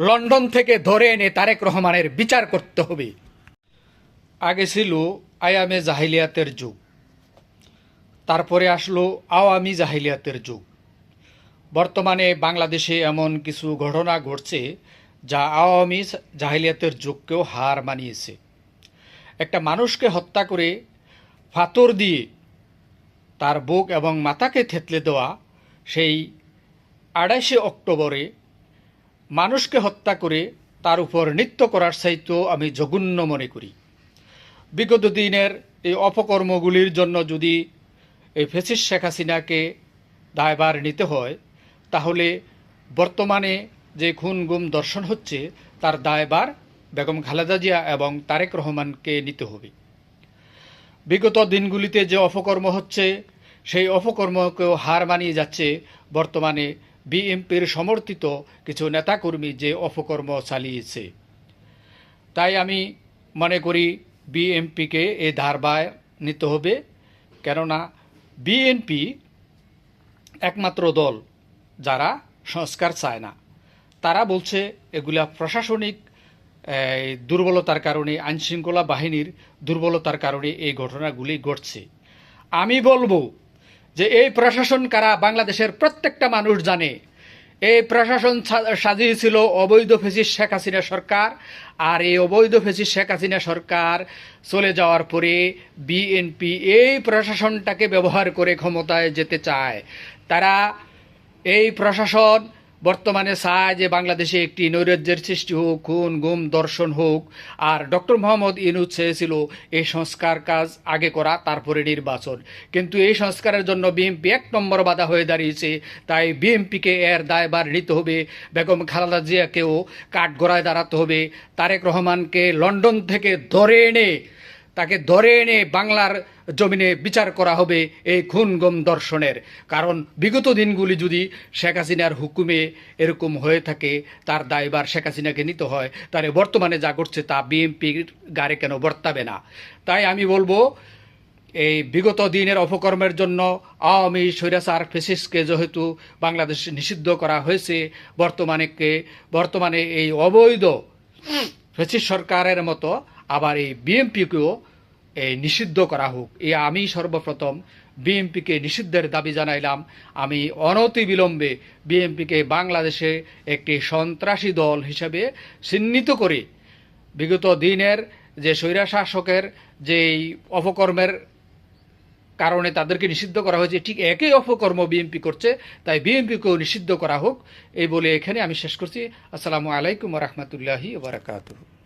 London থেকে ধরে এনে তারেক রহমানের বিচার করতে হবে। আগে ছিল আয়ামে জাহিলিয়াতের যুগ। তারপরে আসলো আওয়ামী জাহিলিয়াতের যুগ। বর্তমানে বাংলাদেশে এমন কিছু ঘটনা ঘটছে যা আওয়ামী জাহিলিয়াতের যুগকেও হার মানিয়েছে। একটা মানুষকে হত্যা করে ফাতর দিয়ে তার বুক এবং মাথাকে থেতলে দেওয়া সেই আড়াইশে অক্টোবরে মানুষকে হত্যা করে তার উপর নৃত্য করার চাইতেও আমি জঘন্য মনে করি। বিগত দিনের এই অপকর্মগুলির জন্য যদি এই ফেসিস শেখ হাসিনাকে দায়বার নিতে হয়, তাহলে বর্তমানে যে খুন গুম দর্শন হচ্ছে, তার দায়বার বেগম খালেদা জিয়া এবং তারেক রহমানকে নিতে হবে। বিগত দিনগুলিতে যে অপকর্ম হচ্ছে, সেই অপকর্মকেও হার মানিয়ে যাচ্ছে বর্তমানে বিএনপির সমর্থিত কিছু নেতাকর্মী যে অপকর্ম চালিয়েছে। তাই আমি মনে করি বিএনপিকে এই ধারবায় নিতে হবে, কেননা বিএনপি একমাত্র দল যারা সংস্কার চায় না। তারা বলছে এগুলা প্রশাসনিক দুর্বলতার কারণে, আইনশৃঙ্খলা বাহিনীর দুর্বলতার কারণে এই ঘটনাগুলি ঘটছে। আমি বলব যে এই প্রশাসন কারা বাংলাদেশের প্রত্যেকটা মানুষ জানে। এই প্রশাসন সাজিয়েছিল অবৈধ ফেসিস শেখ হাসিনা সরকার। আর এই অবৈধ ফেসিস শেখ হাসিনা সরকার চলে যাওয়ার পরে বিএনপি এই প্রশাসনটাকে ব্যবহার করে ক্ষমতায় যেতে চায়। তারা এই প্রশাসন বর্তমানে চায় যে বাংলাদেশে একটি নৈরাজ্যের সৃষ্টি হোক, খুন, গুম, দর্শন হোক। আর ডক্টর মোহাম্মদ ইনুজ চেয়েছিল এই সংস্কার কাজ আগে করা, তারপরে নির্বাচন। কিন্তু এই সংস্কারের জন্য বিএনপি এক নম্বর বাধা হয়ে দাঁড়িয়েছে। তাই বিএনপিকে এর দায়ভার নিতে হবে। বেগম খালেদা জিয়াকেও কাঠগড়ায় দাঁড়াতে হবে। তারেক রহমানকে লন্ডন থেকে ধরে এনে তাকে ধরে এনে বাংলার জমিনে বিচার করা হবে এই খুন গম দর্শনের। কারণ বিগত দিনগুলি যদি শেখ হাসিনার হুকুমে এরকম হয়ে থাকে, তার দায়বার শেখ হাসিনাকে নিতে হয়। তাহলে বর্তমানে যা ঘটছে তা বিএনপির গাড়ে কেন বর্তাবে না? তাই আমি বলব, এই বিগত দিনের অপকর্মের জন্য আওয়ামী স্বৈরাচার ফেসিসকে যেহেতু বাংলাদেশে নিষিদ্ধ করা হয়েছে, বর্তমানেকে, বর্তমানে এই অবৈধ ফেসিস সরকারের মতো আবার এই বিএমপিকেও নিষিদ্ধ করা হোক। এ, আমি সর্বপ্রথম বিএমপিকে নিষিদ্ধের দাবি জানাইলাম। আমি অনতি বিলম্বে বিএমপিকে বাংলাদেশে একটি সন্ত্রাসী দল হিসেবে চিহ্নিত করে। বিগত দিনের যে স্বৈরাশাসকের যেই অপকর্মের কারণে তাদেরকে নিষিদ্ধ করা হয়েছে, ঠিক একই অপকর্ম বিএনপি করছে, তাই বিএনপিকেও নিষিদ্ধ করা হোক। এই বলে এখানে আমি শেষ করছি। আসসালামু আলাইকুম রহমতুল্লাহি বারাকাতুহ।